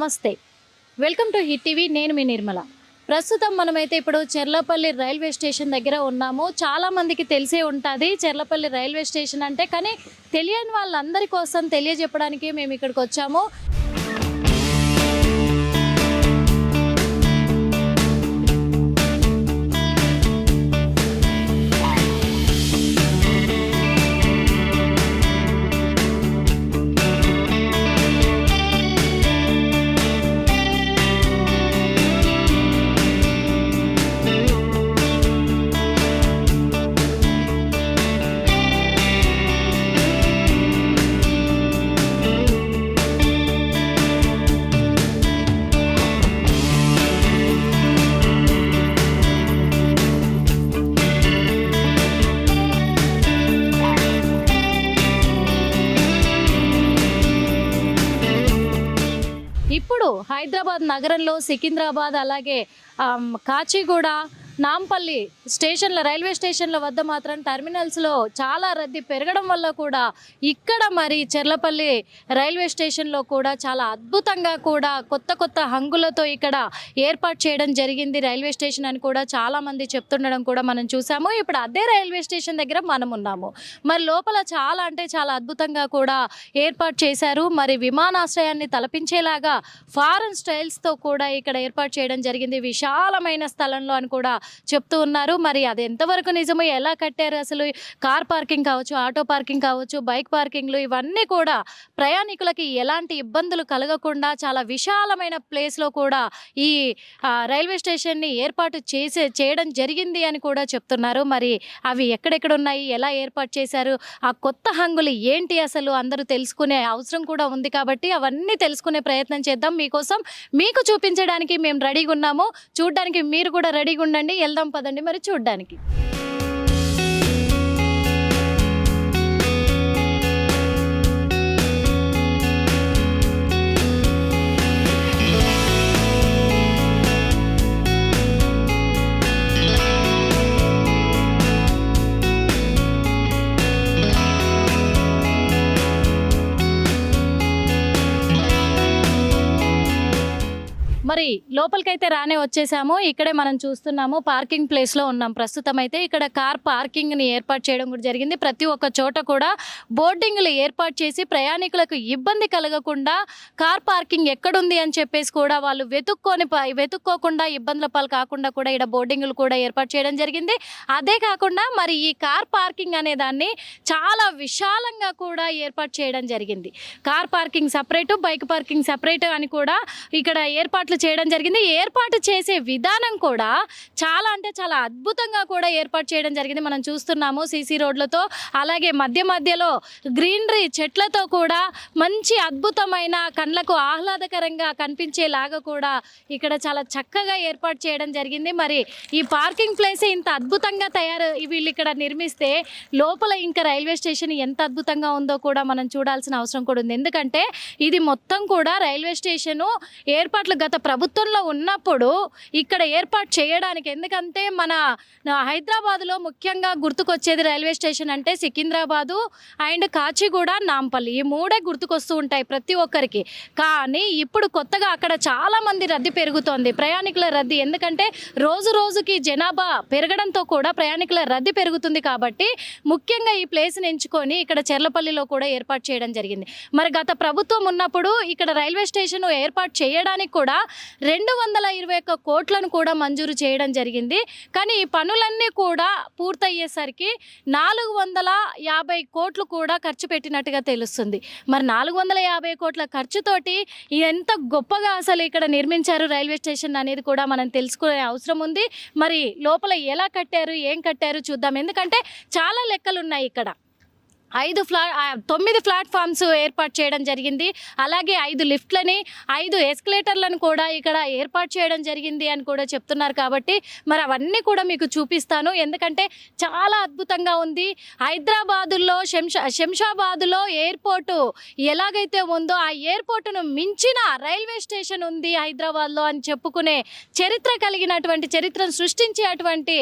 నమస్తే. Welcome to hit TV నేను మీ నిర్మల. ప్రస్తుతం మనమైతే ఇప్పుడు చెర్లపల్లి రైల్వే స్టేషన్ దగ్గర ఉన్నాము. చాలా మందికి తెలిసే ఉంటుంది చెర్లపల్లి రైల్వే స్టేషన్ అంటే కానీ తెలియని వాళ్ళందరి కోసం తెలియజెప్పడానికి మేము ఇక్కడికి వచ్చాము. నగరంలో సికింద్రాబాద్ అలాగే ఆమ్, కాచిగూడ నాంపల్లి స్టేషన్ల రైల్వే స్టేషన్ల వద్ద మాత్రం టెర్మినల్స్లో చాలా రద్దీ పెరగడం వల్ల కూడా ఇక్కడ మరి చెర్లపల్లి రైల్వే స్టేషన్లో కూడా చాలా అద్భుతంగా కూడా కొత్త కొత్త హంగులతో ఇక్కడ ఏర్పాటు చేయడం జరిగింది. రైల్వే స్టేషన్ అని కూడా చాలామంది చెప్తుండడం కూడా మనం చూసాము. ఇప్పుడు అదే రైల్వే స్టేషన్ దగ్గర మనం ఉన్నాము. మరి లోపల చాలా అంటే చాలా అద్భుతంగా కూడా ఏర్పాటు చేశారు. మరి విమానాశ్రయాన్ని తలపించేలాగా ఫారెన్ స్టైల్స్తో కూడా ఇక్కడ ఏర్పాటు చేయడం జరిగింది. విశాలమైన స్థలంలో అని కూడా చెప్తూ ఉన్నారు. మరి అది ఎంతవరకు నిజమో ఎలా కట్టారు అసలు? కార్ పార్కింగ్ కావచ్చు ఆటో పార్కింగ్ కావచ్చు బైక్ పార్కింగ్లు ఇవన్నీ కూడా ప్రయాణికులకి ఎలాంటి ఇబ్బందులు కలగకుండా చాలా విశాలమైన ప్లేస్లో కూడా ఈ రైల్వే స్టేషన్ని ఏర్పాటు చేసే చేయడం జరిగింది అని కూడా చెప్తున్నారు. మరి అవి ఎక్కడెక్కడ ఉన్నాయి ఎలా ఏర్పాటు చేశారు? ఆ కొత్త హంగులు ఏంటి అసలు? అందరూ తెలుసుకునే అవసరం కూడా ఉంది కాబట్టి అవన్నీ తెలుసుకునే ప్రయత్నం చేద్దాం. మీకోసం మీకు చూపించడానికి మేము రెడీగా ఉన్నాము. చూడడానికి మీరు కూడా రెడీగా ఉండండి. వెళ్దాం పదండి మరి చూడ్డానికి. లోపలికైతే రానే వచ్చేసాము. ఇక్కడే మనం చూస్తున్నాము పార్కింగ్ ప్లేస్లో ఉన్నాం. ప్రస్తుతం అయితే ఇక్కడ కార్ పార్కింగ్ని ఏర్పాటు చేయడం కూడా జరిగింది. ప్రతి ఒక్క చోట కూడా బోర్డింగ్లు ఏర్పాటు చేసి ప్రయాణికులకు ఇబ్బంది కలగకుండా కార్ పార్కింగ్ ఎక్కడుంది అని చెప్పేసి కూడా వాళ్ళు వెతుక్కొని వెతుక్కోకుండా ఇబ్బందుల పాలు కాకుండా కూడా ఇక్కడ బోర్డింగ్లు కూడా ఏర్పాటు చేయడం జరిగింది. అదే కాకుండా మరి ఈ కార్ పార్కింగ్ అనే దాన్ని చాలా విశాలంగా కూడా ఏర్పాటు చేయడం జరిగింది. Car parking separate bike parking separate అని కూడా ఇక్కడ ఏర్పాట్లు చేయడం జరిగింది. ఏర్పాటు చేసే విధానం కూడా చాలా అంటే చాలా అద్భుతంగా కూడా ఏర్పాటు చేయడం జరిగింది. మనం చూస్తున్నాము సీసీ రోడ్లతో అలాగే మధ్య మధ్యలో గ్రీనరీ చెట్లతో కూడా మంచి అద్భుతమైన కళ్ళకు ఆహ్లాదకరంగా కనిపించేలాగా కూడా ఇక్కడ చాలా చక్కగా ఏర్పాటు చేయడం జరిగింది. మరి ఈ పార్కింగ్ ప్లేస్ ఇంత అద్భుతంగా తయారు వీళ్ళు ఇక్కడ నిర్మిస్తే లోపల ఇంకా రైల్వే స్టేషన్ ఎంత అద్భుతంగా ఉందో కూడా మనం చూడాల్సిన అవసరం కూడా ఉంది. ఎందుకంటే ఇది మొత్తం కూడా రైల్వే స్టేషను ఏర్పాట్లు గత ప్రభుత్వం ప్రభుత్వంలో ఉన్నప్పుడు ఇక్కడ ఏర్పాటు చేయడానికి ఎందుకంటే మన హైదరాబాదులో ముఖ్యంగా గుర్తుకొచ్చేది రైల్వే స్టేషన్ అంటే సికింద్రాబాదు అండ్ కాచిగూడ నాంపల్లి. ఈ మూడే గుర్తుకొస్తూ ఉంటాయి ప్రతి ఒక్కరికి. కానీ ఇప్పుడు కొత్తగా అక్కడ చాలా మంది రద్దీ పెరుగుతోంది. ప్రయాణికుల రద్దీ ఎందుకంటే రోజు రోజుకి జనాభా పెరగడంతో కూడా ప్రయాణికుల రద్దీ పెరుగుతుంది కాబట్టి ముఖ్యంగా ఈ ప్లేస్ని ఎంచుకొని ఇక్కడ చెర్లపల్లిలో కూడా ఏర్పాటు చేయడం జరిగింది. మరి గత ప్రభుత్వం ఉన్నప్పుడు ఇక్కడ రైల్వే స్టేషన్ ఏర్పాటు చేయడానికి కూడా రెండు వందల ఇరవై ఒక్క కోట్లను కూడా మంజూరు చేయడం జరిగింది. కానీ ఈ పనులన్నీ కూడా పూర్తయ్యేసరికి నాలుగు వందల యాభై కోట్లు కూడా ఖర్చు పెట్టినట్టుగా తెలుస్తుంది. మరి నాలుగు వందల యాభై కోట్ల ఖర్చుతోటి ఎంత గొప్పగా అసలు ఇక్కడ నిర్మించారు రైల్వే స్టేషన్ అనేది కూడా మనం తెలుసుకునే అవసరం ఉంది. మరి లోపల ఎలా కట్టారు ఏం కట్టారు చూద్దాం. ఎందుకంటే చాలా లెక్కలు ఉన్నాయి ఇక్కడ. ఐదు ఫ్లా తొమ్మిది ప్లాట్ఫామ్స్ ఏర్పాటు చేయడం జరిగింది. అలాగే ఐదు లిఫ్ట్లని ఐదు ఎస్కలేటర్లను కూడా ఇక్కడ ఏర్పాటు చేయడం జరిగింది అని కూడా చెప్తున్నారు కాబట్టి మరి అవన్నీ కూడా మీకు చూపిస్తాను. ఎందుకంటే చాలా అద్భుతంగా ఉంది. హైదరాబాదులో శంషా శంషాబాదులో ఎయిర్పోర్టు ఎలాగైతే ఉందో ఆ ఎయిర్పోర్టును మించిన రైల్వే స్టేషన్ ఉంది హైదరాబాద్లో అని చెప్పుకునే చరిత్ర కలిగినటువంటి చరిత్రను సృష్టించేటువంటి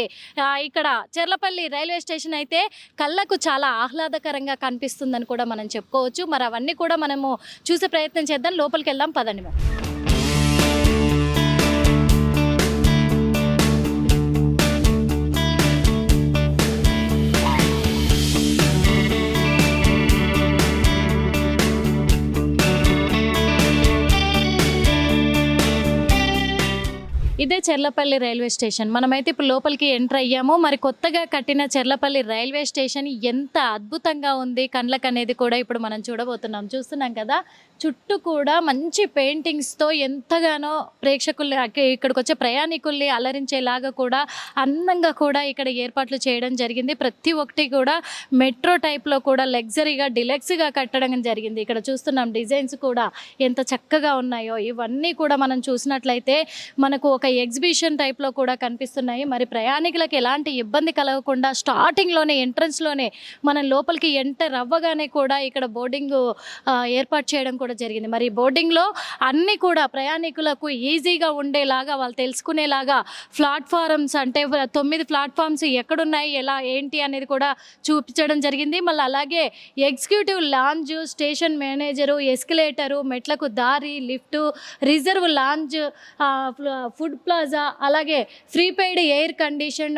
ఇక్కడ చెర్లపల్లి రైల్వే స్టేషన్ అయితే కళ్ళకు చాలా ఆహ్లాదకరంగా కనిపిస్తుందని కూడా మనం చెప్పుకోవచ్చు. మరి అవన్నీ కూడా మనము చూసే ప్రయత్నం చేద్దాం. లోపలికి వెళ్దాం. పదండి మరి. ఇదే చెర్లపల్లి రైల్వే స్టేషన్. మనమైతే ఇప్పుడు లోపలికి ఎంటర్ అయ్యాము. మరి కొత్తగా కట్టిన చెర్లపల్లి రైల్వే స్టేషన్ ఎంత అద్భుతంగా ఉంది. కండ్లకు అనేది కూడా ఇప్పుడు మనం చూడబోతున్నాం. చూస్తున్నాం కదా? చుట్టూ కూడా మంచి పెయింటింగ్స్తో ఎంతగానో ప్రేక్షకుల్ని ఇక్కడికి వచ్చే ప్రయాణికుల్ని అలరించేలాగా కూడా అందంగా కూడా ఇక్కడ ఏర్పాట్లు చేయడం జరిగింది. ప్రతి ఒక్కటి కూడా మెట్రో టైప్లో కూడా లగ్జరీగా డిలెక్స్గా కట్టడం జరిగింది. ఇక్కడ చూస్తున్నాం డిజైన్స్ కూడా ఎంత చక్కగా ఉన్నాయో. ఇవన్నీ కూడా మనం చూసినట్లయితే మనకు ఒక ఎగ్జిబిషన్ టైప్లో కూడా కనిపిస్తున్నాయి. మరి ప్రయాణికులకు ఎలాంటి ఇబ్బంది కలగకుండా స్టార్టింగ్లోనే ఎంట్రన్స్లోనే మనం లోపలికి ఎంటర్ అవ్వగానే కూడా ఇక్కడ బోర్డింగ్ ఏర్పాటు చేయడం కూడా జరిగింది. మరి బోర్డింగ్లో అన్నీ కూడా ప్రయాణికులకు ఈజీగా ఉండేలాగా వాళ్ళు తెలుసుకునేలాగా ప్లాట్ఫారమ్స్ అంటే తొమ్మిది ప్లాట్ఫామ్స్ ఎక్కడున్నాయి ఎలా ఏంటి అనేది కూడా చూపించడం జరిగింది. మళ్ళీ అలాగే executive lounge station manager escalator మెట్లకు దారి lift reserve lounge food plaza అలాగే prepaid air condition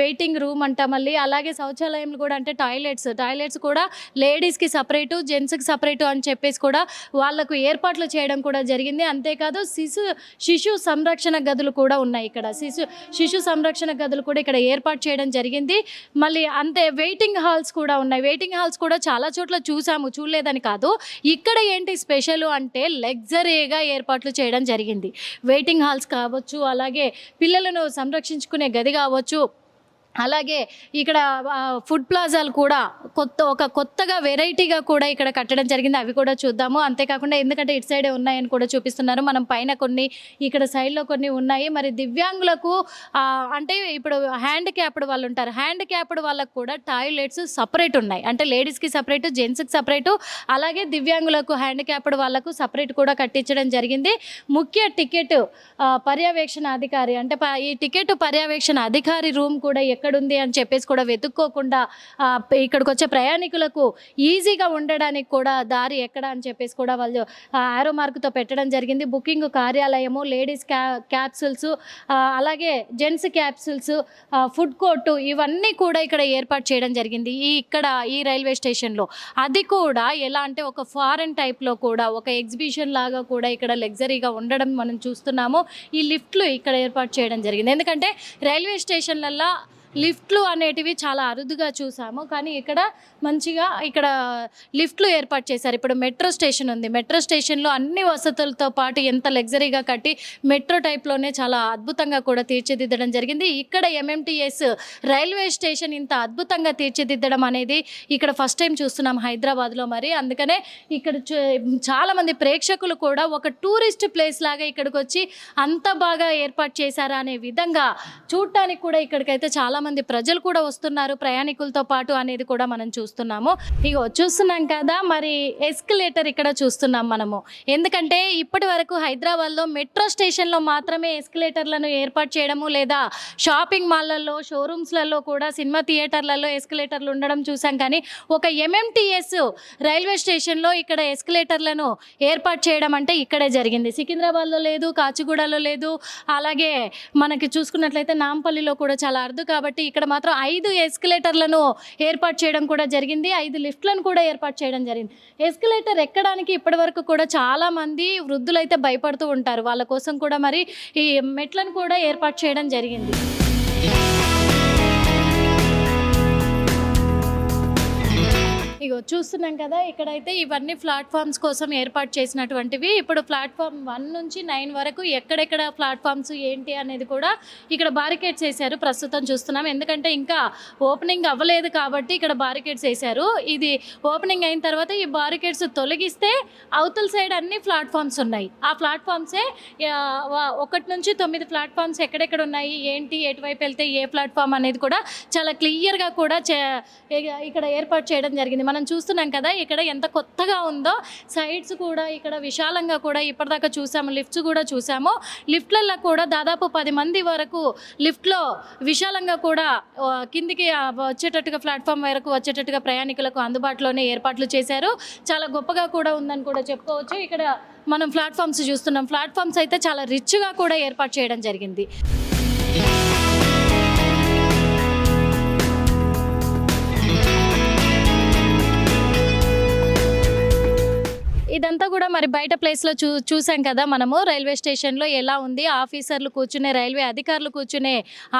waiting room అంట మళ్ళీ అలాగే శౌచాలయంలు కూడా అంటే టాయిలెట్స్ టాయిలెట్స్ కూడా లేడీస్కి సపరేటు జెంట్స్కి సపరేటు అని చెప్పేసి కూడా వాళ్ళకు ఏర్పాట్లు చేయడం కూడా జరిగింది. అంతేకాదు శిశు శిశు సంరక్షణ గదులు కూడా ఉన్నాయి ఇక్కడ. శిశు శిశు సంరక్షణ గదులు కూడా ఇక్కడ ఏర్పాటు చేయడం జరిగింది. మళ్ళీ అంతే వెయిటింగ్ హాల్స్ కూడా ఉన్నాయి. వెయిటింగ్ హాల్స్ కూడా చాలా చోట్ల చూసాము చూడలేదని కాదు. ఇక్కడ ఏంటి స్పెషల్ అంటే లగ్జరీగా ఏర్పాట్లు చేయడం జరిగింది. వెయిటింగ్ హాల్స్ కావచ్చు అలాగే పిల్లలను సంరక్షించుకునే గది కావచ్చు. అలాగే ఇక్కడ ఫుడ్ ప్లాజాలు కూడా కొత్త ఒక కొత్తగా వెరైటీగా కూడా ఇక్కడ కట్టడం జరిగింది. అవి కూడా చూద్దాము. అంతేకాకుండా ఎందుకంటే ఇటు సైడే ఉన్నాయని కూడా చూపిస్తున్నారు. మనం పైన కొన్ని ఇక్కడ సైడ్లో కొన్ని ఉన్నాయి. మరి దివ్యాంగులకు అంటే ఇప్పుడు హ్యాండ్ క్యాప్డ్ వాళ్ళు ఉంటారు. హ్యాండ్ క్యాప్డ్ వాళ్ళకు కూడా టాయిలెట్స్ సపరేట్ ఉన్నాయి. అంటే లేడీస్కి సపరేటు జెంట్స్కి సపరేటు. అలాగే దివ్యాంగులకు హ్యాండ్ క్యాప్డ్ వాళ్ళకు సపరేట్ కూడా కట్టించడం జరిగింది. ముఖ్య టికెట్ పర్యవేక్షణ అధికారి అంటే ప- ఈ టికెట్ పర్యవేక్షణ అధికారి రూమ్ కూడా ఎక్కడుంది అని చెప్పేసి కూడా వెతుక్కోకుండా ఇక్కడికి వచ్చే ప్రయాణికులకు ఈజీగా ఉండడానికి కూడా దారి ఎక్కడ అని చెప్పేసి కూడా వాళ్ళు ఆరో మార్కుతో పెట్టడం జరిగింది. బుకింగ్ కార్యాలయము లేడీస్ క్యా క్యాప్సూల్స్ అలాగే జెంట్స్ క్యాప్సూల్స్ ఫుడ్ కోర్టు ఇవన్నీ కూడా ఇక్కడ ఏర్పాటు చేయడం జరిగింది. ఈ ఇక్కడ ఈ రైల్వే స్టేషన్లో. అది కూడా ఎలా అంటే ఒక ఫారెన్ టైప్లో కూడా ఒక ఎగ్జిబిషన్ లాగా కూడా ఇక్కడ లగ్జరీగా ఉండడం మనం చూస్తున్నాము. ఈ లిఫ్ట్లు ఇక్కడ ఏర్పాటు చేయడం జరిగింది. ఎందుకంటే రైల్వే స్టేషన్లల్లో లిఫ్ట్లు అనేటివి చాలా అరుదుగా చూసాము. కానీ ఇక్కడ మంచిగా ఇక్కడ లిఫ్ట్లు ఏర్పాటు చేశారు. ఇప్పుడు మెట్రో స్టేషన్ ఉంది. మెట్రో స్టేషన్లో అన్ని వసతులతో పాటు ఎంత లగ్జరీగా కట్టి మెట్రో టైప్లోనే చాలా అద్భుతంగా కూడా తీర్చిదిద్దడం జరిగింది. ఇక్కడ ఎంఎంటీఎస్ రైల్వే స్టేషన్ ఇంత అద్భుతంగా తీర్చిదిద్దడం అనేది ఇక్కడ ఫస్ట్ టైం చూస్తున్నాం హైదరాబాద్లో మరి. అందుకనే ఇక్కడ చూ- ప్రేక్షకులు కూడా ఒక టూరిస్ట్ ప్లేస్ లాగా ఇక్కడికి వచ్చి అంత బాగా ఏర్పాటు చేశారా అనే విధంగా చూడటానికి కూడా ఇక్కడికైతే చాలా మంది ప్రజలు కూడా వస్తున్నారు ప్రయాణికులతో పాటు అనేది కూడా మనం చూస్తున్నాము. ఇగో చూస్తున్నాం కదా మరి ఎస్కలేటర్ ఇక్కడ చూస్తున్నాం మనము. ఎందుకంటే ఇప్పటి వరకు హైదరాబాద్లో మెట్రో స్టేషన్లో మాత్రమే ఎస్కలేటర్లను ఏర్పాటు చేయడము లేదా షాపింగ్ మాల్లలో షోరూమ్స్లలో కూడా సినిమా థియేటర్లలో ఎస్కలేటర్లు ఉండడం చూసాం. కానీ ఒక ఎంఎంటీఎస్ రైల్వే స్టేషన్లో ఇక్కడ ఎస్కలేటర్లను ఏర్పాటు చేయడం అంటే ఇక్కడే జరిగింది. సికింద్రాబాద్లో లేదు కాచిగూడలో లేదు. అలాగే మనకి చూసుకున్నట్లయితే నాంపల్లిలో కూడా చాలా అరుదు కాబట్టి కాబట్టి ఇక్కడ మాత్రం ఐదు ఎస్కలేటర్లను ఏర్పాటు చేయడం కూడా జరిగింది. ఐదు లిఫ్ట్లను కూడా ఏర్పాటు చేయడం జరిగింది. ఎస్కలేటర్ ఎక్కడానికి ఇప్పటి వరకు కూడా చాలా మంది వృద్ధులైతే భయపడుతూ ఉంటారు. వాళ్ళ కోసం కూడా మరి ఈ మెట్లను కూడా ఏర్పాటు చేయడం జరిగింది. ఇగో చూస్తున్నాం కదా ఇక్కడైతే ఇవన్నీ ప్లాట్ఫామ్స్ కోసం ఏర్పాటు చేసినటువంటివి. ఇప్పుడు ప్లాట్ఫామ్ వన్ నుంచి నైన్ వరకు ఎక్కడెక్కడ ప్లాట్ఫామ్స్ ఏంటి అనేది కూడా ఇక్కడ బారికేడ్స్ వేశారు ప్రస్తుతం చూస్తున్నాం. ఎందుకంటే ఇంకా ఓపెనింగ్ అవ్వలేదు కాబట్టి ఇక్కడ బారికేడ్స్ వేశారు. ఇది ఓపెనింగ్ అయిన తర్వాత ఈ బారికేడ్స్ తొలగిస్తే అవతల సైడ్ అన్ని ప్లాట్ఫామ్స్ ఉన్నాయి. ఆ ప్లాట్ఫామ్సే ఒకటి నుంచి తొమ్మిది ప్లాట్ఫామ్స్ ఎక్కడెక్కడ ఉన్నాయి ఏంటి ఎటువైపు వెళ్తే ఏ ప్లాట్ఫామ్ అనేది కూడా చాలా క్లియర్గా కూడా చే- ఇక్కడ ఏర్పాటు చేయడం జరిగింది. మనం మనం చూస్తున్నాం కదా ఇక్కడ ఎంత కొత్తగా ఉందో సైడ్స్ కూడా ఇక్కడ విశాలంగా కూడా ఇప్పటిదాకా చూసాము లిఫ్ట్స్ కూడా చూసాము. లిఫ్ట్లలో కూడా దాదాపు పది మంది వరకు లిఫ్ట్లో విశాలంగా కూడా కిందికి వచ్చేటట్టుగా ప్లాట్ఫామ్ వరకు వచ్చేటట్టుగా ప్రయాణికులకు అందుబాటులోనే ఏర్పాట్లు చేశారు. చాలా గొప్పగా కూడా ఉందని కూడా చెప్పుకోవచ్చు. ఇక్కడ మనం ప్లాట్ఫామ్స్ చూస్తున్నాం. ప్లాట్ఫామ్స్ అయితే చాలా రిచ్గా కూడా ఏర్పాటు చేయడం జరిగింది. ఇదంతా కూడా మరి బయట ప్లేస్లో చూ చూసాం కదా మనము. రైల్వే స్టేషన్లో ఎలా ఉంది? ఆఫీసర్లు కూర్చునే రైల్వే అధికారులు కూర్చునే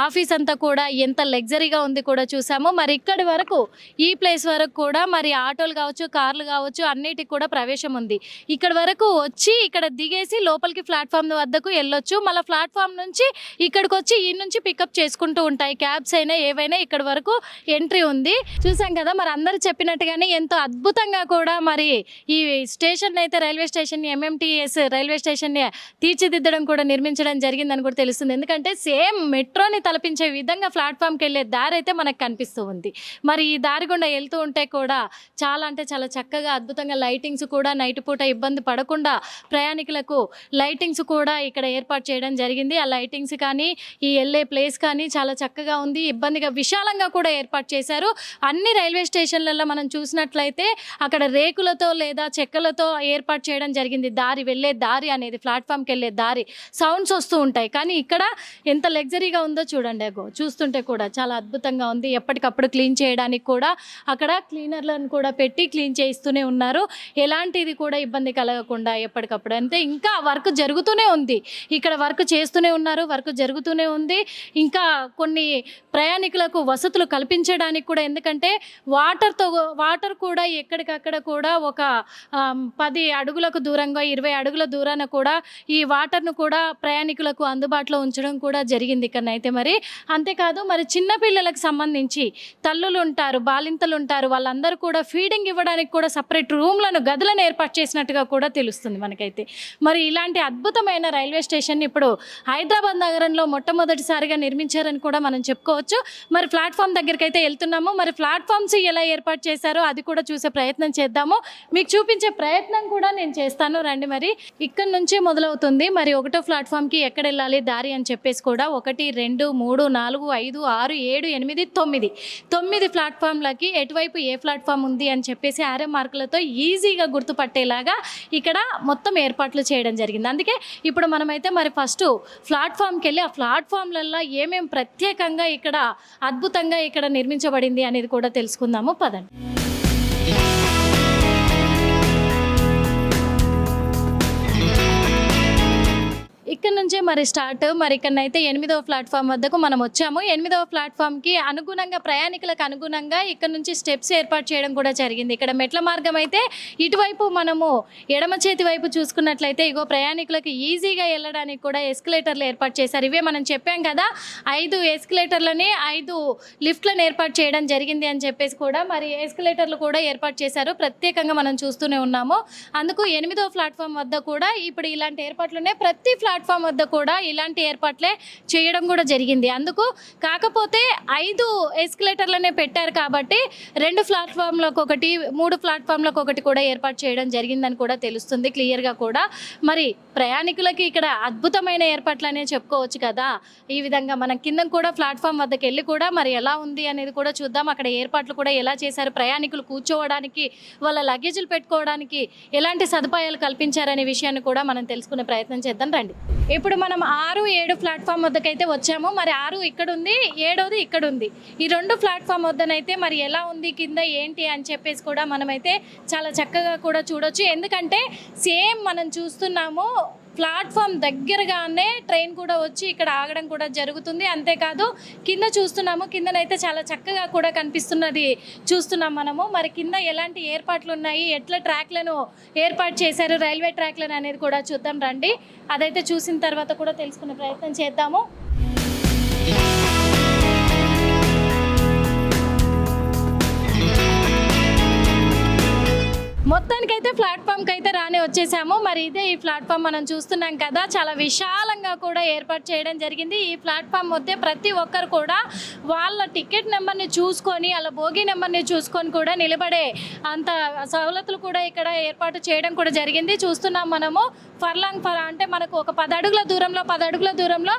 ఆఫీస్ అంతా కూడా ఎంత లగ్జరీగా ఉంది కూడా చూసాము. మరి ఇక్కడి వరకు ఈ ప్లేస్ వరకు కూడా మరి ఆటోలు కావచ్చు కార్లు కావచ్చు అన్నిటికి కూడా ప్రవేశం ఉంది. ఇక్కడ వరకు వచ్చి ఇక్కడ దిగేసి లోపలికి ప్లాట్ఫామ్ వద్దకు వెళ్ళొచ్చు. మళ్ళీ ప్లాట్ఫామ్ నుంచి ఇక్కడికి వచ్చి ఈ నుంచి పికప్ చేసుకుంటూ ఉంటాయి. క్యాబ్స్ అయినా ఏవైనా ఇక్కడ వరకు ఎంట్రీ ఉంది. చూసాం కదా మరి అందరు చెప్పినట్టుగానే ఎంతో అద్భుతంగా కూడా మరి ఈ స్టేషన్ అయితే రైల్వే స్టేషన్ ఎంఎంటీఎస్ రైల్వే స్టేషన్ని తీర్చిదిద్దడం కూడా నిర్మించడం జరిగిందని కూడా తెలుస్తుంది. ఎందుకంటే సేమ్ మెట్రోని తలపించే విధంగా ప్లాట్ఫామ్కి వెళ్ళే దారి అయితే మనకు కనిపిస్తూ ఉంది. మరి ఈ దారి గుండా వెళ్తూ ఉంటే కూడా చాలా అంటే చాలా చక్కగా అద్భుతంగా లైటింగ్స్ కూడా నైట్ పూట ఇబ్బంది పడకుండా ప్రయాణికులకు లైటింగ్స్ కూడా ఇక్కడ ఏర్పాటు చేయడం జరిగింది. ఆ లైటింగ్స్ కానీ ఈ వెళ్ళే ప్లేస్ కానీ చాలా చక్కగా ఉంది. ఇబ్బందిగా విశాలంగా కూడా ఏర్పాటు చేశారు. అన్ని రైల్వే స్టేషన్లలో మనం చూసినట్లయితే అక్కడ రేకులతో లేదా చెక్కలతో ఏర్పాటు చేయడం జరిగింది. దారి వెళ్ళే దారి అనేది ప్లాట్ఫామ్కి వెళ్ళే దారి సౌండ్స్ వస్తూ ఉంటాయి. కానీ ఇక్కడ ఎంత లగ్జరీగా ఉందో చూడండి అగో. చూస్తుంటే కూడా చాలా అద్భుతంగా ఉంది. ఎప్పటికప్పుడు క్లీన్ చేయడానికి కూడా అక్కడ క్లీనర్లను కూడా పెట్టి క్లీన్ చేయిస్తూనే ఉన్నారు. ఎలాంటిది కూడా ఇబ్బంది కలగకుండా ఎప్పటికప్పుడు. అంతే ఇంకా వర్క్ జరుగుతూనే ఉంది. ఇక్కడ వర్క్ చేస్తూనే ఉన్నారు వర్క్ జరుగుతూనే ఉంది. ఇంకా కొన్ని ప్రయాణికులకు వసతులు కల్పించడానికి కూడా ఎందుకంటే వాటర్తో వాటర్ కూడా ఎక్కడికక్కడ కూడా ఒక పది అడుగులకు దూరంగా ఇరవై అడుగుల దూరాన కూడా ఈ వాటర్ను కూడా ప్రయాణికులకు అందుబాటులో ఉంచడం కూడా జరిగింది ఇక్కడ అయితే మరి. అంతేకాదు మరి చిన్నపిల్లలకు సంబంధించి తల్లులు ఉంటారు బాలింతలు ఉంటారు వాళ్ళందరూ కూడా ఫీడింగ్ ఇవ్వడానికి కూడా సపరేట్ రూమ్లను గదులను ఏర్పాటు చేసినట్టుగా కూడా తెలుస్తుంది మనకైతే. మరి ఇలాంటి అద్భుతమైన రైల్వే స్టేషన్ ఇప్పుడు హైదరాబాద్ నగరంలో మొట్టమొదటిసారిగా నిర్మించారని కూడా మనం చెప్పుకోవచ్చు. మరి ప్లాట్ఫామ్ దగ్గరికి అయితే వెళ్తున్నాము. మరి ప్లాట్ఫామ్స్ ఎలా ఏర్పాటు చేశారో అది కూడా చూసే ప్రయత్నం చేద్దాము. మీకు చూపించే ప్రయత్నం కూడా నేను చేస్తాను. రండి మరి. ఇక్కడ నుంచే మొదలవుతుంది. మరి ఒకటో ప్లాట్ఫామ్కి ఎక్కడ వెళ్ళాలి? దారి అని చెప్పేసి కూడా ఒకటి రెండు మూడు నాలుగు ఐదు ఆరు ఏడు ఎనిమిది తొమ్మిది. తొమ్మిది ప్లాట్ఫామ్లకి ఎటువైపు ఏ ప్లాట్ఫామ్ ఉంది అని చెప్పేసి ఆరే మార్కులతో ఈజీగా గుర్తుపట్టేలాగా ఇక్కడ మొత్తం ఏర్పాట్లు చేయడం జరిగింది. అందుకే ఇప్పుడు మనమైతే మరి ఫస్ట్ ప్లాట్ఫామ్కి వెళ్ళి ఆ ప్లాట్ఫామ్లలో ఏమేం ప్రత్యేకంగా ఇక్కడ అద్భుతంగా ఇక్కడ నిర్మించబడింది అనేది కూడా తెలుసుకుందాము. పదండి. ఇక్కడ నుంచే మరి స్టార్ట్. మరి ఇక్కడనైతే ఎనిమిదవ ప్లాట్ఫామ్ వద్దకు మనం వచ్చాము. ఎనిమిదవ ప్లాట్ఫామ్కి అనుగుణంగా ప్రయాణికులకు అనుగుణంగా ఇక్కడ నుంచి స్టెప్స్ ఏర్పాటు చేయడం కూడా జరిగింది. ఇక్కడ మెట్ల మార్గం అయితే ఇటువైపు మనము ఎడమ చేతి వైపు చూసుకున్నట్లయితే ఇగో ప్రయాణికులకు ఈజీగా వెళ్ళడానికి కూడా ఎస్కలేటర్లు ఏర్పాటు చేశారు. ఇవే మనం చెప్పాం కదా ఐదు ఎస్కలేటర్లని ఐదు లిఫ్ట్లను ఏర్పాటు చేయడం జరిగింది అని చెప్పేసి కూడా మరి ఎస్కలేటర్లు కూడా ఏర్పాటు చేశారు. ప్రత్యేకంగా మనం చూస్తూనే ఉన్నాము. అందుకు ఎనిమిదవ ప్లాట్ఫామ్ వద్ద కూడా ఇప్పుడు ఇలాంటి ఏర్పాట్లునే ప్రతి ప్లాట్ఫామ్ ప్లాట్ఫామ్ వద్ద కూడా ఇలాంటి ఏర్పాట్లే చేయడం కూడా జరిగింది. అందుకు కాకపోతే ఐదు ఎస్కలేటర్లనే పెట్టారు కాబట్టి రెండు ప్లాట్ఫామ్లకు ఒకటి మూడు ప్లాట్ఫామ్లకు ఒకటి కూడా ఏర్పాటు చేయడం జరిగిందని కూడా తెలుస్తుంది క్లియర్గా కూడా. మరి ప్రయాణికులకి ఇక్కడ అద్భుతమైన ఏర్పాట్లు అనే చెప్పుకోవచ్చు కదా. ఈ విధంగా మనం కింద కూడా ప్లాట్ఫామ్ వద్దకు వెళ్ళి కూడా మరి ఎలా ఉంది అనేది కూడా చూద్దాం. అక్కడ ఏర్పాట్లు కూడా ఎలా చేశారు? ప్రయాణికులు కూర్చోవడానికి వాళ్ళ లగేజీలు పెట్టుకోవడానికి ఎలాంటి సదుపాయాలు కల్పించారనే విషయాన్ని కూడా మనం తెలుసుకునే ప్రయత్నం చేద్దాం. రండి. ఇప్పుడు మనం ఆరు ఏడు ప్లాట్ఫామ్ వద్దకైతే వచ్చాము. మరి ఆరు ఇక్కడ ఉంది ఏడోది ఇక్కడ ఉంది ఈ రెండు ప్లాట్ఫామ్ వద్దనైతే మరి ఎలా ఉంది కింద ఏంటి అని చెప్పేసి కూడా మనమైతే చాలా చక్కగా కూడా చూడొచ్చు. ఎందుకంటే సేమ్ మనం చూస్తున్నాము ప్లాట్ఫామ్ దగ్గరగానే ట్రైన్ కూడా వచ్చి ఇక్కడ ఆగడం కూడా జరుగుతుంది. అంతేకాదు కింద చూస్తున్నాము. కిందనైతే చాలా చక్కగా కూడా కనిపిస్తున్నది చూస్తున్నాం మనము. మరి కింద ఎలాంటి ఏర్పాట్లు ఉన్నాయి? ఎట్లా ట్రాక్లను ఏర్పాటు చేశారు? రైల్వే ట్రాక్లను అనేది కూడా చూద్దాం రండి. అదైతే చూసిన తర్వాత కూడా తెలుసుకునే ప్రయత్నం చేద్దాము. మొత్తానికైతే ప్లాట్ఫామ్కి అయితే రాని వచ్చేసాము. మరి ఇదే ఈ ప్లాట్ఫామ్ మనం చూస్తున్నాం కదా చాలా విశాలంగా కూడా ఏర్పాటు చేయడం జరిగింది. ఈ ప్లాట్ఫామ్ మధ్య ప్రతి ఒక్కరు కూడా వాళ్ళ టికెట్ నెంబర్ని చూసుకొని వాళ్ళ భోగి నెంబర్ని చూసుకొని కూడా నిలబడే అంత సవలతులు కూడా ఇక్కడ ఏర్పాటు చేయడం కూడా జరిగింది. చూస్తున్నాం మనము ఫర్లాంగ్ ఫర్ అంటే మనకు ఒక పదడుగుల అడుగుల దూరంలో పదడుగుల దూరంలో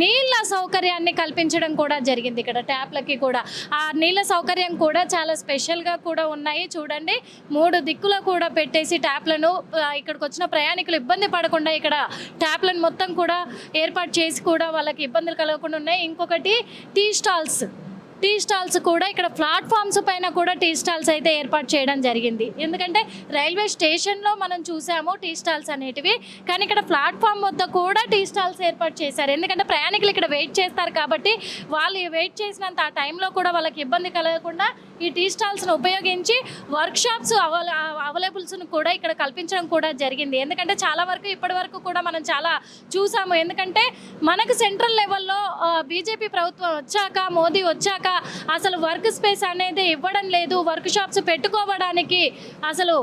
నీళ్ళ సౌకర్యాన్ని కల్పించడం కూడా జరిగింది ఇక్కడ ట్యాప్లకి కూడా. ఆ నీళ్ళ సౌకర్యం కూడా చాలా స్పెషల్గా కూడా ఉన్నాయి. చూడండి మూడు దిక్కులు కూడా పెట్టేసి ట్యాప్లను ఇక్కడికి వచ్చిన ప్రయాణికులు ఇబ్బంది పడకుండా ఇక్కడ ట్యాప్లను మొత్తం కూడా ఏర్పాటు చేసి కూడా వాళ్ళకి ఇబ్బందులు కలగకుండా ఉన్నాయి. ఇంకొకటి టీ స్టాల్స్. టీ స్టాల్స్ కూడా ఇక్కడ ప్లాట్ఫామ్స్ పైన కూడా టీ స్టాల్స్ అయితే ఏర్పాటు చేయడం జరిగింది. ఎందుకంటే రైల్వే స్టేషన్లో మనం చూసాము టీ స్టాల్స్ అనేటివి కానీ ఇక్కడ ప్లాట్ఫామ్ వద్ద కూడా టీ స్టాల్స్ ఏర్పాటు చేశారు. ఎందుకంటే ప్రయాణికులు ఇక్కడ వెయిట్ చేస్తారు కాబట్టి వాళ్ళు వెయిట్ చేసినంత ఆ టైంలో కూడా వాళ్ళకి ఇబ్బంది కలగకుండా ఈ టీ స్టాల్స్ను ఉపయోగించి వర్క్షాప్స్ అవైల అవైలబుల్స్ను కూడా ఇక్కడ కల్పించడం కూడా జరిగింది. ఎందుకంటే చాలా వరకు ఇప్పటి వరకు కూడా మనం చాలా చూసాము. ఎందుకంటే మనకు సెంట్రల్ లెవెల్లో బీజేపీ ప్రభుత్వం వచ్చాక మోదీ వచ్చాక అసలు వర్క్ స్పేస్ అనేది ఇవ్వడం లేదు. వర్క్ షాప్స్ పెట్టుకోవడానికి అసలు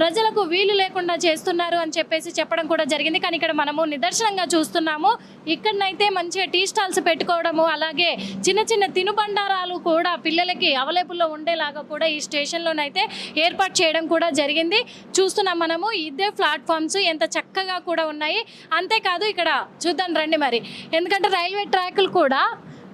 ప్రజలకు వీలు లేకుండా చేస్తున్నారు అని చెప్పేసి చెప్పడం కూడా జరిగింది. కానీ ఇక్కడ మనము నిదర్శనంగా చూస్తున్నాము. ఇక్కడనైతే మంచిగా టీ స్టాల్స్ పెట్టుకోవడము అలాగే చిన్న చిన్న తినుబండారాలు కూడా పిల్లలకి అవైలబుల్లో ఉండేలాగా కూడా ఈ స్టేషన్లోనైతే ఏర్పాటు చేయడం కూడా జరిగింది. చూస్తున్నాం మనము ఇదే ప్లాట్ఫామ్స్ ఎంత చక్కగా కూడా ఉన్నాయి. అంతేకాదు ఇక్కడ చూద్దాం రండి మరి. ఎందుకంటే రైల్వే ట్రాకులు కూడా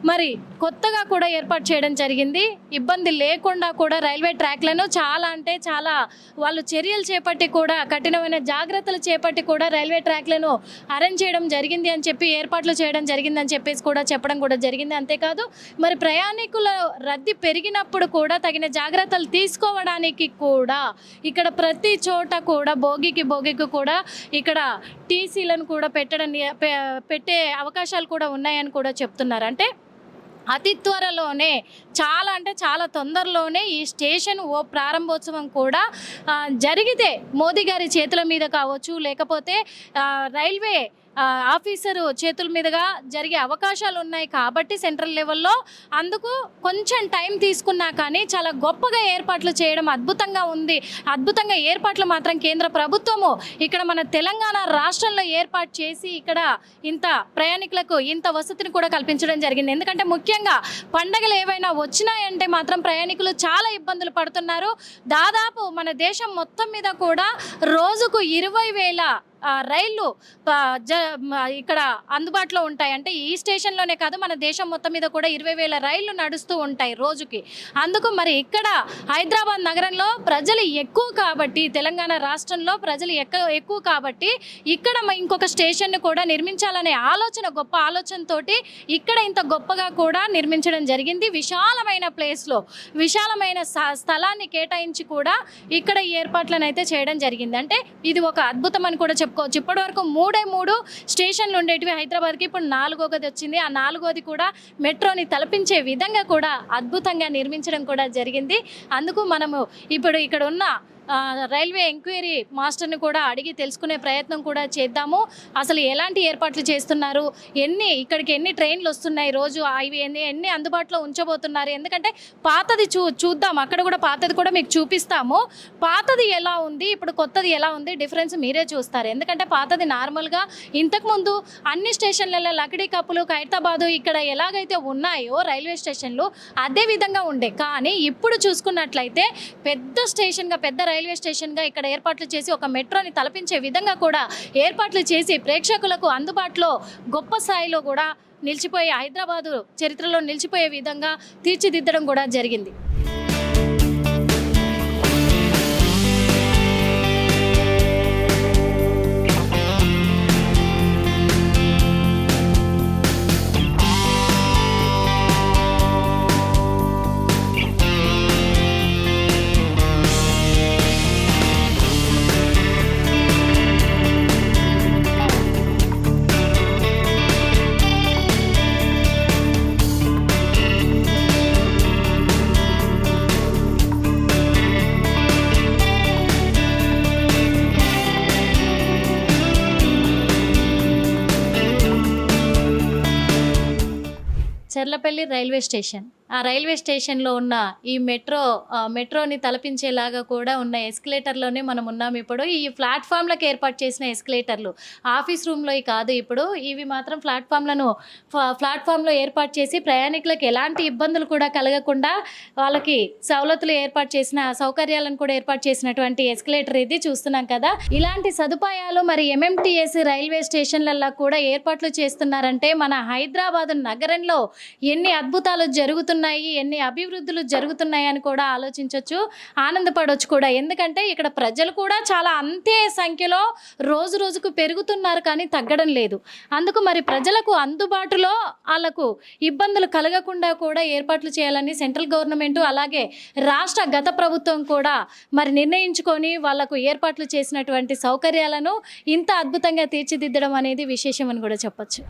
మరి కొత్తగా కూడా ఏర్పాటు చేయడం జరిగింది. ఇబ్బంది లేకుండా కూడా రైల్వే ట్రాక్లను చాలా అంటే చాలా వాళ్ళు చర్యలు చేపట్టి కూడా కఠినమైన జాగ్రత్తలు చేపట్టి కూడా రైల్వే ట్రాక్లను అరేంజ్ చేయడం జరిగింది అని చెప్పి ఏర్పాట్లు చేయడం జరిగిందని చెప్పేసి కూడా చెప్పడం కూడా జరిగింది. అంతేకాదు మరి ప్రయాణికుల రద్దీ పెరిగినప్పుడు కూడా తగిన జాగ్రత్తలు తీసుకోవడానికి కూడా ఇక్కడ ప్రతి చోట కూడా భోగికి భోగికి కూడా ఇక్కడ టీసీలను కూడా పెట్టడం పెట్టే అవకాశాలు కూడా ఉన్నాయని కూడా చెప్తున్నారు. అంటే అతి త్వరలోనే చాలా అంటే చాలా తొందరలోనే ఈ స్టేషన్ ఓ ప్రారంభోత్సవం కూడా జరిగితే మోదీ గారి చేతుల మీద కావచ్చు లేకపోతే రైల్వే ఆఫీసరు చేతుల మీదుగా జరిగే అవకాశాలు ఉన్నాయి కాబట్టి సెంట్రల్ లెవెల్లో అందుకు కొంచెం టైం తీసుకున్నా కానీ చాలా గొప్పగా ఏర్పాట్లు చేయడం అద్భుతంగా ఉంది. అద్భుతంగా ఏర్పాట్లు మాత్రం కేంద్ర ప్రభుత్వము ఇక్కడ మన తెలంగాణ రాష్ట్రంలో ఏర్పాటు చేసి ఇక్కడ ఇంత ప్రయాణికులకు ఇంత వసతిని కూడా కల్పించడం జరిగింది. ఎందుకంటే ముఖ్యంగా పండగలు ఏవైనా వచ్చినాయంటే మాత్రం ప్రయాణికులు చాలా ఇబ్బందులు పడుతున్నారు. దాదాపు మన దేశం మొత్తం మీద కూడా రోజుకు ఇరవై వేల రైళ్ళు జ ఇక్కడ అందుబాటులో ఉంటాయి. అంటే ఈ స్టేషన్లోనే కాదు మన దేశం మొత్తం మీద కూడా ఇరవై వేల రైళ్ళు నడుస్తూ ఉంటాయి రోజుకి. అందుకు మరి ఇక్కడ హైదరాబాద్ నగరంలో ప్రజలు ఎక్కువ కాబట్టి తెలంగాణ రాష్ట్రంలో ప్రజలు ఎక్కువ ఎక్కువ కాబట్టి ఇక్కడ ఇంకొక స్టేషన్ను కూడా నిర్మించాలనే ఆలోచన గొప్ప ఆలోచనతోటి ఇక్కడ ఇంత గొప్పగా కూడా నిర్మించడం జరిగింది. విశాలమైన ప్లేస్లో విశాలమైన స్థలాన్ని కేటాయించి కూడా ఇక్కడ ఈ ఏర్పాట్లను అయితే చేయడం జరిగింది. అంటే ఇది ఒక అద్భుతం అని కూడా చెప్పుకోవచ్చు. ఇప్పటివరకు మూడే మూడు స్టేషన్లు ఉండేటివి హైదరాబాద్కి. ఇప్పుడు నాలుగోది వచ్చింది. ఆ నాలుగోది కూడా మెట్రోని తలపించే విధంగా కూడా అద్భుతంగా నిర్మించడం కూడా జరిగింది. అందుకు మనము ఇప్పుడు ఇక్కడ ఉన్న రైల్వే ఎంక్వైరీ మాస్టర్ని కూడా అడిగి తెలుసుకునే ప్రయత్నం కూడా చేద్దాము. అసలు ఎలాంటి ఏర్పాట్లు చేస్తున్నారు? ఎన్ని ఇక్కడికి ఎన్ని ట్రైన్లు వస్తున్నాయి రోజు? అవి ఎన్ని ఎన్ని అందుబాటులో ఉంచబోతున్నారు? ఎందుకంటే పాతది చూ చూద్దాం. అక్కడ కూడా పాతది కూడా మీకు చూపిస్తాము. పాతది ఎలా ఉంది? ఇప్పుడు కొత్తది ఎలా ఉంది? డిఫరెన్స్ మీరే చూస్తారు. ఎందుకంటే పాతది నార్మల్గా ఇంతకుముందు అన్ని స్టేషన్లలో లకడీ కప్పులు ఖైరతాబాదు ఇక్కడ ఎలాగైతే ఉన్నాయో రైల్వే స్టేషన్లు అదే విధంగా ఉండే. కానీ ఇప్పుడు చూసుకున్నట్లయితే పెద్ద స్టేషన్గా పెద్ద రైల్వే రైల్వే స్టేషన్గా ఇక్కడ ఏర్పాట్లు చేసి ఒక మెట్రోని తలపించే విధంగా కూడా ఏర్పాట్లు చేసి ప్రేక్షకులకు అందుబాటులో గొప్ప స్థాయిలో కూడా నిలిచిపోయే హైదరాబాదు చరిత్రలో నిలిచిపోయే విధంగా తీర్చిదిద్దడం కూడా జరిగింది. la película Cherlapalli railway station. ఆ రైల్వే స్టేషన్లో ఉన్న ఈ మెట్రో మెట్రోని తలపించేలాగా కూడా ఉన్న ఎస్కలేటర్లోనే మనం ఉన్నాం ఇప్పుడు. ఈ ప్లాట్ఫామ్లకు ఏర్పాటు చేసిన ఎస్కలేటర్లు ఆఫీస్ రూమ్లో కాదు ఇప్పుడు. ఇవి మాత్రం ప్లాట్ఫామ్లను ప్లాట్ఫామ్లో ఏర్పాటు చేసి ప్రయాణికులకు ఎలాంటి ఇబ్బందులు కూడా కలగకుండా వాళ్ళకి సవలతులు ఏర్పాటు చేసిన సౌకర్యాలను కూడా ఏర్పాటు చేసినటువంటి ఎస్కలేటర్ ఇది చూస్తున్నాం కదా. ఇలాంటి సదుపాయాలు మరి ఎంఎంటీఎస్ రైల్వే స్టేషన్లలో కూడా ఏర్పాట్లు చేస్తున్నారంటే మన హైదరాబాద్ నగరంలో ఎన్ని ఎన్ని అద్భుతాలు జరుగుతున్నాయి ఎన్ని అభివృద్ధులు జరుగుతున్నాయి అని కూడా ఆలోచించవచ్చు ఆనందపడవచ్చు కూడా. ఎందుకంటే ఇక్కడ ప్రజలు కూడా చాలా అంతే సంఖ్యలో రోజు రోజుకు పెరుగుతున్నారు కానీ తగ్గడం లేదు. అందుకు మరి ప్రజలకు అందుబాటులో వాళ్ళకు ఇబ్బందులు కలగకుండా కూడా ఏర్పాట్లు చేయాలని సెంట్రల్ గవర్నమెంట్ అలాగే రాష్ట్ర గత ప్రభుత్వం కూడా మరి నిర్ణయించుకొని వాళ్ళకు ఏర్పాట్లు చేసినటువంటి సౌకర్యాలను ఇంత అద్భుతంగా తీర్చిదిద్దడం అనేది విశేషం అని కూడా చెప్పొచ్చు.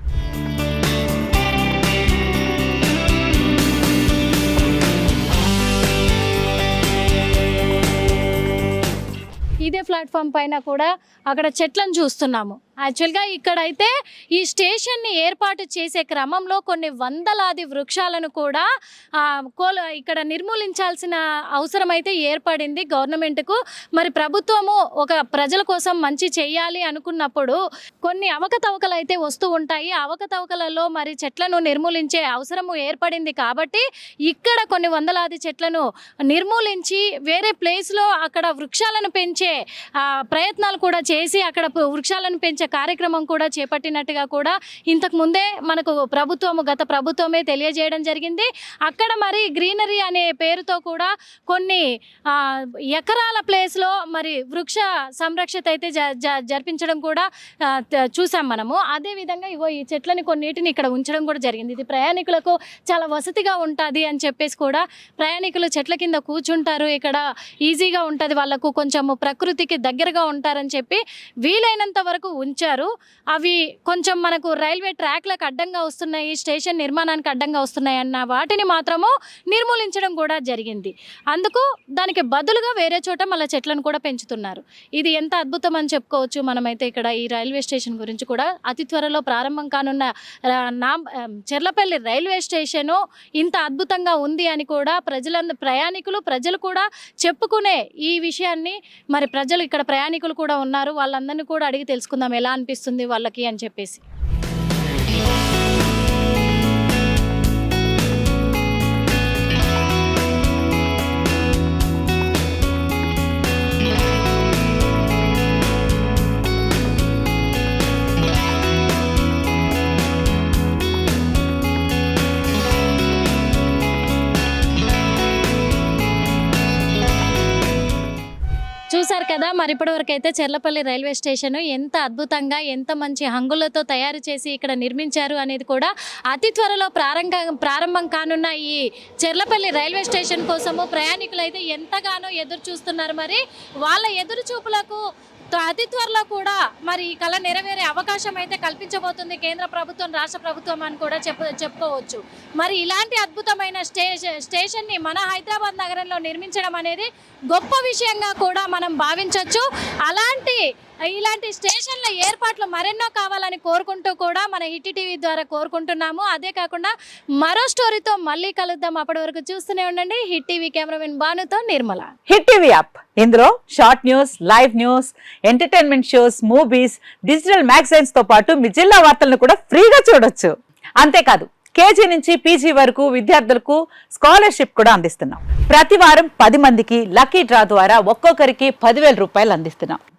ఇదే ప్లాట్ఫామ్ పైన కూడా అక్కడ చెట్లను చూస్తున్నాము. యాక్చువల్గా ఇక్కడైతే ఈ స్టేషన్ని ఏర్పాటు చేసే క్రమంలో కొన్ని వందలాది వృక్షాలను కూడా ఆ, కోల ఇక్కడ నిర్మూలించాల్సిన అవసరం అయితే ఏర్పడింది గవర్నమెంట్కు. మరి ప్రభుత్వము ఒక ప్రజల కోసం మంచి చేయాలి అనుకున్నప్పుడు కొన్ని అవకతవకలు అయితే వస్తూ ఉంటాయి. అవకతవకలలో మరి చెట్లను నిర్మూలించే అవసరము ఏర్పడింది కాబట్టి ఇక్కడ కొన్ని వందలాది చెట్లను నిర్మూలించి వేరే ప్లేస్లో అక్కడ వృక్షాలను పెంచే ప్రయత్నాలు కూడా చేసి అక్కడ వృక్షాలను పెంచే కార్యక్రమం కూడా చేపట్టినట్టుగా కూడా ఇంతకు ముందే మనకు ప్రభుత్వము గత ప్రభుత్వమే తెలియజేయడం జరిగింది. అక్కడ మరి గ్రీనరీ అనే పేరుతో కూడా కొన్ని ఎకరాల ప్లేస్లో మరి వృక్ష సంరక్షత అయితే జ జ- జరిపించడం కూడా చూసాం మనము. అదేవిధంగా ఇగో ఈ చెట్లని కొన్నిటిని ఇక్కడ ఉంచడం కూడా జరిగింది. ఇది ప్రయాణికులకు చాలా వసతిగా ఉంటుంది అని చెప్పేసి కూడా ప్రయాణికులు చెట్ల కింద కూర్చుంటారు. ఇక్కడ ఈజీగా ఉంటుంది. వాళ్ళకు కొంచెము ప్రకృతికి దగ్గరగా ఉంటారని చెప్పి వీలైనంత వరకు ఇచ్చారు. అవి కొంచెం మనకు రైల్వే ట్రాక్లకు అడ్డంగా వస్తున్నాయి స్టేషన్ నిర్మాణానికి అడ్డంగా వస్తున్నాయి అన్న వాటిని మాత్రము నిర్మూలించడం కూడా జరిగింది. అందుకు దానికి బదులుగా వేరే చోట మళ్ళీ చెట్లను కూడా పెంచుతున్నారు. ఇది ఎంత అద్భుతం అని చెప్పుకోవచ్చు మనమైతే ఇక్కడ ఈ రైల్వే స్టేషన్ గురించి కూడా. అతి త్వరలో ప్రారంభం కానున్న నా చెర్లపల్లి రైల్వే స్టేషను ఇంత అద్భుతంగా ఉంది అని కూడా ప్రజలందరూ ప్రయాణికులు ప్రజలు కూడా చెప్పుకునే ఈ విషయాన్ని మరి ప్రజలు ఇక్కడ ప్రయాణికులు కూడా ఉన్నారు. వాళ్ళందరినీ కూడా అడిగి తెలుసుకుందాం ఎలా అనిపిస్తుంది వాళ్ళకి అని చెప్పేసి. మరి ఇప్పటివరకు అయితే చెర్లపల్లి రైల్వే స్టేషన్ ఎంత అద్భుతంగా ఎంత మంచి హంగులతో తయారు చేసి ఇక్కడ నిర్మించారు అనేది కూడా అతి త్వరలో ప్రారంభ ప్రారంభం కానున్న ఈ చెర్లపల్లి రైల్వే స్టేషన్ కోసము ప్రయాణికులు అయితే ఎంతగానో ఎదురు చూస్తున్నారు మరి. వాళ్ళ ఎదురు చూపులకు అతి త్వరలో కూడా మరి ఈ కళ నెరవేరే అవకాశం అయితే కల్పించబోతుంది కేంద్ర ప్రభుత్వం రాష్ట్ర ప్రభుత్వం అని కూడా చెప్ప చెప్పుకోవచ్చు. మరి ఇలాంటి అద్భుతమైన స్టేషన్ స్టేషన్ని మన హైదరాబాద్ నగరంలో నిర్మించడం అనేది గొప్ప విషయంగా కూడా మనం భావించవచ్చు అలాంటి ఇలాంటి స్టేషన్ల ఏర్పాట్లు మరెన్నో కావాలని కోరుకుంటూ కూడా మన హిట్ టీవీ ద్వారా కోరుకుంటున్నాము. అదే కాకుండా మరో స్టోరీతో మళ్ళీ కలుద్దాం. అప్పటి వరకు చూస్తూనే ఉండండి. హిట్ టీవీ కెమెరామెన్ భానుతో నిర్మల. Hit TV app. ఇందులో short news live news entertainment shows movies digital మ్యాగజైన్స్తో పాటు మీ జిల్లా వార్తలను కూడా ఫ్రీగా చూడొచ్చు. అంతేకాదు కేజీ నుంచి పీజీ వరకు విద్యార్థులకు స్కాలర్షిప్ కూడా అందిస్తున్నాం. ప్రతి వారం పది మందికి లక్కీ డ్రా ద్వారా ఒక్కొక్కరికి పదివేల రూపాయలు అందిస్తున్నాం.